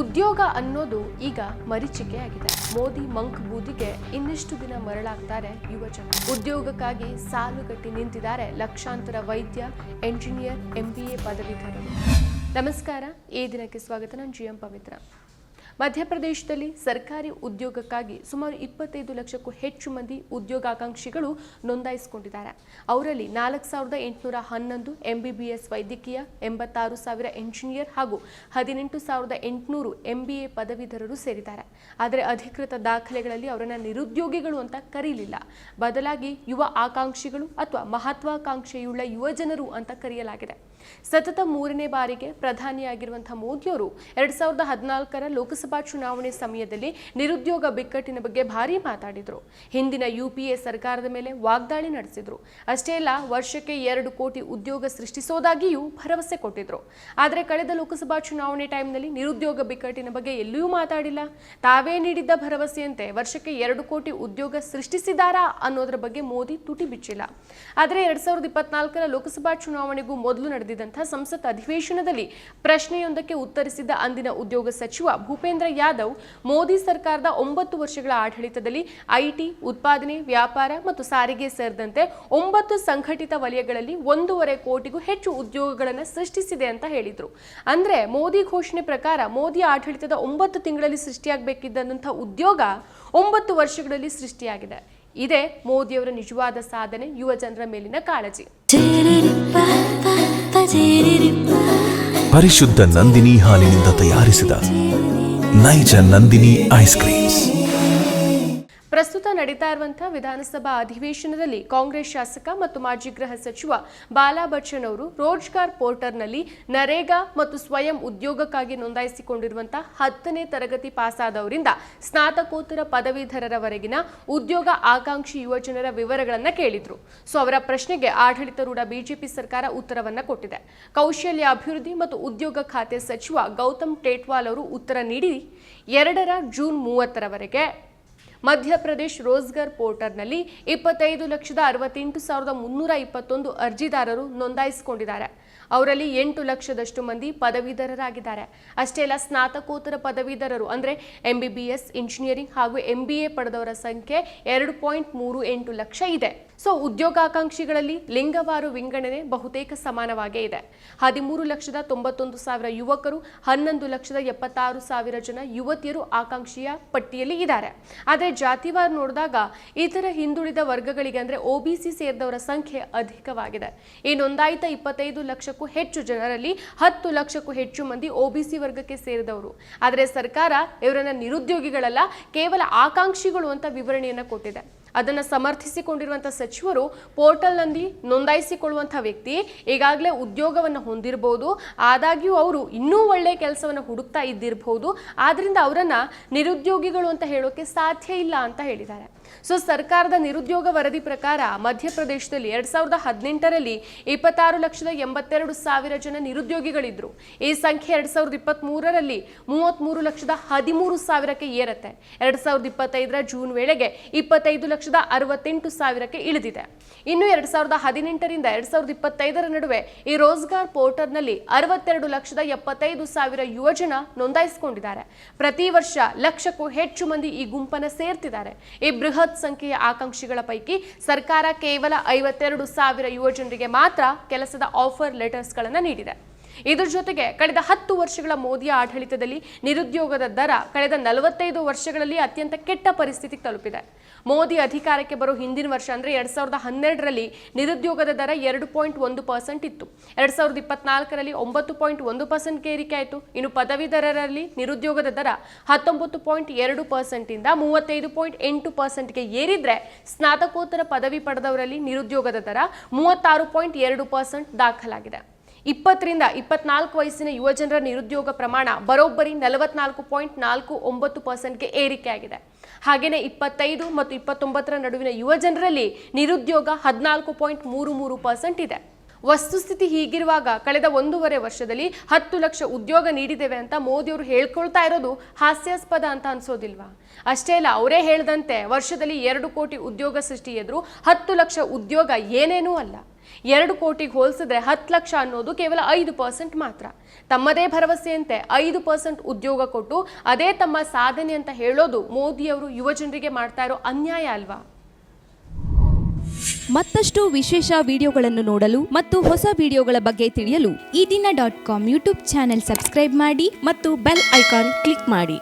ಉದ್ಯೋಗ ಅನ್ನೋದು ಈಗ ಮರೀಚಿಕೆಯಾಗಿದೆ. ಮೋದಿ ಮಂಕ್ ಬೂದಿಗೆ ಇನ್ನಿಷ್ಟು ದಿನ ಮರಳಾಗ್ತಾರೆ ಯುವ ಜನ. ಉದ್ಯೋಗಕ್ಕಾಗಿ ಸಾಲುಗಟ್ಟಿ ನಿಂತಿದ್ದಾರೆ ಲಕ್ಷಾಂತರ ವೈದ್ಯ, ಎಂಜಿನಿಯರ್, ಎಂಬಿಎ ಪದವೀಧರರು. ನಮಸ್ಕಾರ, ಈ ದಿನಕ್ಕೆ ಸ್ವಾಗತ. ನಾನು ಜಿ ಎಂ ಪವಿತ್ರ. ಮಧ್ಯಪ್ರದೇಶದಲ್ಲಿ ಸರ್ಕಾರಿ ಉದ್ಯೋಗಕ್ಕಾಗಿ ಸುಮಾರು ಇಪ್ಪತ್ತೈದು ಲಕ್ಷಕ್ಕೂ ಹೆಚ್ಚು ಮಂದಿ ಉದ್ಯೋಗಾಕಾಂಕ್ಷಿಗಳು ನೋಂದಾಯಿಸಿಕೊಂಡಿದ್ದಾರೆ. ಅವರಲ್ಲಿ ನಾಲ್ಕು ಸಾವಿರದ ಎಂಟುನೂರ ಹನ್ನೊಂದು ಎಂಬಿಬಿಎಸ್ ವೈದ್ಯಕೀಯ, ಎಂಬತ್ತಾರು ಸಾವಿರ ಎಂಜಿನಿಯರ್ ಹಾಗೂ ಹದಿನೆಂಟು ಸಾವಿರದ ಎಂಟುನೂರು ಎಂಬಿಎ ಪದವೀಧರರು ಸೇರಿದ್ದಾರೆ. ಆದರೆ ಅಧಿಕೃತ ದಾಖಲೆಗಳಲ್ಲಿ ಅವರನ್ನು ನಿರುದ್ಯೋಗಿಗಳು ಅಂತ ಕರೀಲಿಲ್ಲ. ಬದಲಾಗಿ ಯುವ ಆಕಾಂಕ್ಷಿಗಳು ಅಥವಾ ಮಹತ್ವಾಕಾಂಕ್ಷೆಯುಳ್ಳ ಯುವಜನರು ಅಂತ ಕರೆಯಲಾಗಿದೆ. ಸತತ ಮೂರನೇ ಬಾರಿಗೆ ಪ್ರಧಾನಿಯಾಗಿರುವಂತಹ ಮೋದಿಯವರು ಎರಡ್ ಸಾವಿರದ ಹದಿನಾಲ್ಕರ ಲೋಕಸಭಾ ಚುನಾವಣೆ ಸಮಯದಲ್ಲಿ ನಿರುದ್ಯೋಗ ಬಿಕ್ಕಟ್ಟಿನ ಬಗ್ಗೆ ಭಾರಿ ಮಾತಾಡಿದ್ರು. ಹಿಂದಿನ ಯುಪಿಎ ಸರ್ಕಾರದ ಮೇಲೆ ವಾಗ್ದಾಳಿ ನಡೆಸಿದ್ರು. ಅಷ್ಟೇ ಅಲ್ಲ, ವರ್ಷಕ್ಕೆ ಎರಡು ಕೋಟಿ ಉದ್ಯೋಗ ಸೃಷ್ಟಿಸೋದಾಗಿಯೂ ಭರವಸೆ ಕೊಟ್ಟಿದ್ರು. ಆದರೆ ಕಳೆದ ಲೋಕಸಭಾ ಚುನಾವಣೆ ಟೈಮ್ನಲ್ಲಿ ನಿರುದ್ಯೋಗ ಬಿಕ್ಕಟ್ಟಿನ ಬಗ್ಗೆ ಎಲ್ಲಿಯೂ ಮಾತಾಡಿಲ್ಲ. ತಾವೇ ನೀಡಿದ್ದ ಭರವಸೆಯಂತೆ ವರ್ಷಕ್ಕೆ ಎರಡು ಕೋಟಿ ಉದ್ಯೋಗ ಸೃಷ್ಟಿಸಿದಾರಾ ಅನ್ನೋದ್ರ ಬಗ್ಗೆ ಮೋದಿ ತುಟಿ ಬಿಚ್ಚಿಲ್ಲ. ಆದರೆ ಎರಡ್ ಸಾವಿರದ ಇಪ್ಪತ್ನಾಲ್ಕರ ಲೋಕಸಭಾ ಚುನಾವಣೆಗೂ ಮೊದಲು ನಡೆದಿದ್ದಂತಹ ಸಂಸತ್ ಅಧಿವೇಶನದಲ್ಲಿ ಪ್ರಶ್ನೆಯೊಂದಕ್ಕೆ ಉತ್ತರಿಸಿದ ಅಂದಿನ ಉದ್ಯೋಗ ಸಚಿವ ಭೂಪೇಂದ್ರ ಯಾದವ್ ಮೋದಿ ಸರ್ಕಾರದ ಒಂಬತ್ತು ವರ್ಷಗಳ ಆಡಳಿತದಲ್ಲಿ ಐಟಿ ಉತ್ಪಾದನೆ ವ್ಯಾಪಾರ ಮತ್ತು ಸಾರಿಗೆ ಸೇರಿದಂತೆ ಒಂಬತ್ತು ಸಂಘಟಿತ ವಲಯಗಳಲ್ಲಿ ಒಂದೂವರೆ ಕೋಟಿಗೂ ಹೆಚ್ಚು ಉದ್ಯೋಗಗಳನ್ನು ಸೃಷ್ಟಿಸಿದೆ ಅಂತ ಹೇಳಿದರು. ಅಂದ್ರೆ ಮೋದಿ ಘೋಷಣೆ ಪ್ರಕಾರ ಮೋದಿ ಆಡಳಿತದ ಒಂಬತ್ತು ತಿಂಗಳಲ್ಲಿ ಸೃಷ್ಟಿಯಾಗಬೇಕಿದ್ದಂತಹ ಉದ್ಯೋಗ ಒಂಬತ್ತು ವರ್ಷಗಳಲ್ಲಿ ಸೃಷ್ಟಿಯಾಗಿದೆ. ಇದೇ ಮೋದಿಯವರ ನಿಜವಾದ ಸಾಧನೆ ಯುವ ಜನರ ಮೇಲಿನ ಕಾಳಜಿ. ಪರಿಶುದ್ಧ ನಂದಿನಿ ಹಾಲಿನಿಂದ ತಯಾರಿಸಿದ നൈജ നന്ദിനി ഐസ്ക്രീംസ്. ಪ್ರಸ್ತುತ ನಡೀತಾ ಇರುವಂತಹ ವಿಧಾನಸಭಾ ಅಧಿವೇಶನದಲ್ಲಿ ಕಾಂಗ್ರೆಸ್ ಶಾಸಕ ಮತ್ತು ಮಾಜಿ ಗೃಹ ಸಚಿವ ಬಾಲಾ ಬಚ್ಚನ್ ಅವರು ರೋಜ್ಗಾರ್ ಪೋರ್ಟರ್ನಲ್ಲಿ ನರೇಗಾ ಮತ್ತು ಸ್ವಯಂ ಉದ್ಯೋಗಕ್ಕಾಗಿ ನೋಂದಾಯಿಸಿಕೊಂಡಿರುವಂತಹ ಹತ್ತನೇ ತರಗತಿ ಪಾಸಾದವರಿಂದ ಸ್ನಾತಕೋತ್ತರ ಪದವೀಧರರವರೆಗಿನ ಉದ್ಯೋಗ ಆಕಾಂಕ್ಷಿ ಯುವಜನರ ವಿವರಗಳನ್ನು ಕೇಳಿದ್ರು. ಸೊ, ಅವರ ಪ್ರಶ್ನೆಗೆ ಆಡಳಿತಾರೂಢ ಬಿಜೆಪಿ ಸರ್ಕಾರ ಉತ್ತರವನ್ನು ಕೊಟ್ಟಿದೆ. ಕೌಶಲ್ಯ ಅಭಿವೃದ್ಧಿ ಮತ್ತು ಉದ್ಯೋಗ ಖಾತೆ ಸಚಿವ ಗೌತಮ್ ಟೇಟ್ವಾಲ್ ಅವರು ಉತ್ತರ ನೀಡಿ, ಎರಡರ ಜೂನ್ ಮೂವತ್ತರವರೆಗೆ ಮಧ್ಯಪ್ರದೇಶ್ ರೋಜ್ಗರ್ ಪೋರ್ಟರ್ನಲ್ಲಿ ಇಪ್ಪತ್ತೈದು ಲಕ್ಷದ ಅರವತ್ತೆಂಟು ಸಾವಿರದ ಮುನ್ನೂರ ಇಪ್ಪತ್ತೊಂದು ಅರ್ಜಿದಾರರು ನೋಂದಾಯಿಸಿಕೊಂಡಿದ್ದಾರೆ. ಅವರಲ್ಲಿ ಎಂಟು ಲಕ್ಷದಷ್ಟು ಮಂದಿ ಪದವೀಧರರಾಗಿದ್ದಾರೆ. ಅಷ್ಟೇ ಅಲ್ಲ, ಸ್ನಾತಕೋತ್ತರ ಪದವೀಧರರು, ಅಂದರೆ M B B S engineering ಹಾಗೂ ಎಂ ಬಿ ಎ ಪಡೆದವರ ಸಂಖ್ಯೆ ಎರಡು ಪಾಯಿಂಟ್ ಮೂರು ಎಂಟು ಲಕ್ಷ ಇದೆ. ಸೊ ಉದ್ಯೋಗಾಕಾಂಕ್ಷಿಗಳಲ್ಲಿ ಲಿಂಗವಾರು ವಿಂಗಡಣೆ ಬಹುತೇಕ ಸಮಾನವಾಗೇ ಇದೆ. ಹದಿಮೂರು ಲಕ್ಷದ ತೊಂಬತ್ತೊಂದು ಸಾವಿರ ಯುವಕರು, ಹನ್ನೊಂದು ಲಕ್ಷದ ಎಪ್ಪತ್ತಾರು ಸಾವಿರ ಜನ ಯುವತಿಯರು ಆಕಾಂಕ್ಷಿಯ ಪಟ್ಟಿಯಲ್ಲಿ ಇದ್ದಾರೆ. ಆದರೆ ಜಾತಿವಾರು ನೋಡಿದಾಗ ಇತರ ಹಿಂದುಳಿದ ವರ್ಗಗಳಿಗೆ, ಅಂದರೆ ಒ ಬಿ ಸಿ ಸೇರಿದವರ ಸಂಖ್ಯೆ ಅಧಿಕವಾಗಿದೆ. ಈ ನೋಂದಾಯಿತ ಇಪ್ಪತ್ತೈದು ಲಕ್ಷಕ್ಕೂ ಹೆಚ್ಚು ಜನರಲ್ಲಿ ಹತ್ತು ಲಕ್ಷಕ್ಕೂ ಹೆಚ್ಚು ಮಂದಿ ಒ ಬಿ ಸಿ ವರ್ಗಕ್ಕೆ ಸೇರಿದವರು. ಆದರೆ ಸರ್ಕಾರ ಇವರನ್ನ ನಿರುದ್ಯೋಗಿಗಳಲ್ಲ, ಕೇವಲ ಆಕಾಂಕ್ಷಿಗಳು ಅಂತ ವಿವರಣೆಯನ್ನು ಕೊಟ್ಟಿದೆ. ಅದನ್ನು ಸಮರ್ಥಿಸಿಕೊಂಡಿರುವಂಥ ಸಚಿವರು ಪೋರ್ಟಲ್ನಲ್ಲಿ ನೋಂದಾಯಿಸಿಕೊಳ್ಳುವಂಥ ವ್ಯಕ್ತಿ, ಈಗಾಗಲೇ ಉದ್ಯೋಗವನ್ನು ಹೊಂದಿರಬಹುದು ಆದಾಗ್ಯೂ ಅವರು ಇನ್ನೂ ಒಳ್ಳೆಯ ಕೆಲಸವನ್ನು ಹುಡುಕ್ತಾ ಇದ್ದಿರಬಹುದು ಆದ್ದರಿಂದ ಅವರನ್ನು ನಿರುದ್ಯೋಗಿಗಳು ಅಂತ ಹೇಳೋಕೆ ಸಾಧ್ಯ ಇಲ್ಲ ಅಂತ ಹೇಳಿದ್ದಾರೆ. ಸೊ ಸರ್ಕಾರದ ನಿರುದ್ಯೋಗ ವರದಿ ಪ್ರಕಾರ ಮಧ್ಯಪ್ರದೇಶದಲ್ಲಿ ಎರಡ್ ಸಾವಿರದ ಹದಿನೆಂಟರಲ್ಲಿ ಇಪ್ಪತ್ತಾರು ಲಕ್ಷದ ಎಂಬತ್ತೆರಡು ಸಾವಿರ ಜನ ನಿರುದ್ಯೋಗಿಗಳಿದ್ರು. ಈ ಸಂಖ್ಯೆ ಎರಡ್ ಸಾವಿರದ ಇಪ್ಪತ್ತ್ ಮೂರರಲ್ಲಿ ಮೂವತ್ಮೂರು ಲಕ್ಷದ ಹದಿಮೂರು ಸಾವಿರಕ್ಕೆ ಏರತ್ತೆ. ಎರಡ್ ಸಾವಿರದ ಇಪ್ಪತ್ತೈದರ ಜೂನ್ ವೇಳೆಗೆ ಇಪ್ಪತ್ತೈದು ಲಕ್ಷದ ಅರವತ್ತೆಂಟು ಸಾವಿರಕ್ಕೆ ಇಳಿದಿದೆ. ಇನ್ನು ಎರಡ್ ಸಾವಿರದ ಹದಿನೆಂಟರಿಂದ ಎರಡ್ ಸಾವಿರದ ಇಪ್ಪತ್ತೈದರ ನಡುವೆ ಈ ರೋಜ್ಗಾರ್ ಪೋರ್ಟಲ್ನಲ್ಲಿ ಅರವತ್ತೆರಡು ಲಕ್ಷದ ಎಪ್ಪತ್ತೈದು ಸಾವಿರ ಯುವಜನ ನೋಂದಾಯಿಸಿಕೊಂಡಿದ್ದಾರೆ. ಪ್ರತಿ ವರ್ಷ ಲಕ್ಷಕ್ಕೂ ಹೆಚ್ಚು ಮಂದಿ ಈ ಗುಂಪನ್ನು ಸೇರ್ತಿದ್ದಾರೆ. ಈ ಬೃಹತ್ ಸಂಖ್ಯೆಯ ಆಕಾಂಕ್ಷಿಗಳ ಪೈಕಿ ಸರ್ಕಾರ ಕೇವಲ ಐವತ್ತೆರಡು ಸಾವಿರ ಯುವಜನರಿಗೆ ಮಾತ್ರ ಕೆಲಸದ ಆಫರ್ ಲೆಟರ್ಸ್ಗಳನ್ನು ನೀಡಿದೆ. ಇದ್ರ ಜೊತೆಗೆ ಕಳೆದ ಹತ್ತು ವರ್ಷಗಳ ಮೋದಿಯ ಆಡಳಿತದಲ್ಲಿ ನಿರುದ್ಯೋಗದ ದರ ಕಳೆದ ನಲವತ್ತೈದು ವರ್ಷಗಳಲ್ಲಿ ಅತ್ಯಂತ ಕೆಟ್ಟ ಪರಿಸ್ಥಿತಿಗೆ ತಲುಪಿದೆ. ಮೋದಿ ಅಧಿಕಾರಕ್ಕೆ ಬರೋ ಹಿಂದಿನ ವರ್ಷ ಅಂದರೆ ಎರಡು ಸಾವಿರದ ಹನ್ನೆರಡರಲ್ಲಿ ನಿರುದ್ಯೋಗದ ದರ ಎರಡು ಪಾಯಿಂಟ್ ಒಂದು ಪರ್ಸೆಂಟ್ ಇತ್ತು. ಎರಡು ಸಾವಿರದ ಇಪ್ಪತ್ನಾಲ್ಕರಲ್ಲಿ ಒಂಬತ್ತು ಪಾಯಿಂಟ್ ಒಂದು ಪರ್ಸೆಂಟ್ಗೆ ಏರಿಕೆ ಆಯಿತು. ಇನ್ನು ಪದವೀಧರರಲ್ಲಿ ನಿರುದ್ಯೋಗದ ದರ ಹತ್ತೊಂಬತ್ತು ಪಾಯಿಂಟ್ ಎರಡು ಪರ್ಸೆಂಟಿಂದ ಮೂವತ್ತೈದು ಪಾಯಿಂಟ್ ಎಂಟು ಪರ್ಸೆಂಟ್ಗೆ ಏರಿದ್ರೆ ಸ್ನಾತಕೋತ್ತರ ಪದವಿ ಪಡೆದವರಲ್ಲಿ ನಿರುದ್ಯೋಗದ ದರ ಮೂವತ್ತಾರು ಪಾಯಿಂಟ್ ಎರಡು ಪರ್ಸೆಂಟ್ ದಾಖಲಾಗಿದೆ. ಇಪ್ಪತ್ತರಿಂದ ಇಪ್ಪತ್ನಾಲ್ಕು ವಯಸ್ಸಿನ ಯುವಜನರ ನಿರುದ್ಯೋಗ ಪ್ರಮಾಣ ಬರೋಬ್ಬರಿ ನಲವತ್ನಾಲ್ಕು ಪಾಯಿಂಟ್ ನಾಲ್ಕು ಒಂಬತ್ತು ಪರ್ಸೆಂಟ್ಗೆ ಏರಿಕೆಯಾಗಿದೆ. ಹಾಗೆಯೇ ಇಪ್ಪತ್ತೈದು ಮತ್ತು ಇಪ್ಪತ್ತೊಂಬತ್ತರ ನಡುವಿನ ಯುವಜನರಲ್ಲಿ ನಿರುದ್ಯೋಗ ಹದಿನಾಲ್ಕು ಪಾಯಿಂಟ್ ಮೂರು ಮೂರು ಪರ್ಸೆಂಟ್ ಇದೆ. ವಸ್ತುಸ್ಥಿತಿ ಹೀಗಿರುವಾಗ ಕಳೆದ ಒಂದೂವರೆ ವರ್ಷದಲ್ಲಿ ಹತ್ತು ಲಕ್ಷ ಉದ್ಯೋಗ ನೀಡಿದ್ದೇವೆ ಅಂತ ಮೋದಿಯವರು ಹೇಳ್ಕೊಳ್ತಾ ಇರೋದು ಹಾಸ್ಯಾಸ್ಪದ ಅಂತ ಅನ್ಸೋದಿಲ್ವಾ? ಅಷ್ಟೇ ಅಲ್ಲ, ಅವರೇ ಹೇಳಿದಂತೆ ವರ್ಷದಲ್ಲಿ ಎರಡು ಕೋಟಿ ಉದ್ಯೋಗ ಸೃಷ್ಟಿ ಎದುರು ಹತ್ತು ಲಕ್ಷ ಉದ್ಯೋಗ ಏನೇನೂ ಅಲ್ಲ. ಎರಡು ಕೋಟಿಗೆ ಹೋಲಿಸಿದ್ರೆ ಹತ್ತು ಲಕ್ಷ ಅನ್ನೋದು ಕೇವಲ ಐದು ಪರ್ಸೆಂಟ್ ಮಾತ್ರ. ತಮ್ಮದೇ ಭರವಸೆಯಂತೆ ಐದು ಪರ್ಸೆಂಟ್ ಉದ್ಯೋಗ ಕೊಟ್ಟು ಅದೇ ತಮ್ಮ ಸಾಧನೆ ಅಂತ ಹೇಳೋದು ಮೋದಿಯವರು ಯುವಜನರಿಗೆ ಮಾಡ್ತಾ ಇರೋ ಅನ್ಯಾಯ ಅಲ್ವಾ? ಮತ್ತಷ್ಟು ವಿಶೇಷ ವಿಡಿಯೋಗಳನ್ನು ನೋಡಲು ಮತ್ತು ಹೊಸ ವಿಡಿಯೋಗಳ ಬಗ್ಗೆ ತಿಳಿಯಲು Ee Dina dot com YouTube channel subscribe ಮಾಡಿ ಮತ್ತು ಬೆಲ್ ಐಕಾನ್ ಕ್ಲಿಕ್ ಮಾಡಿ.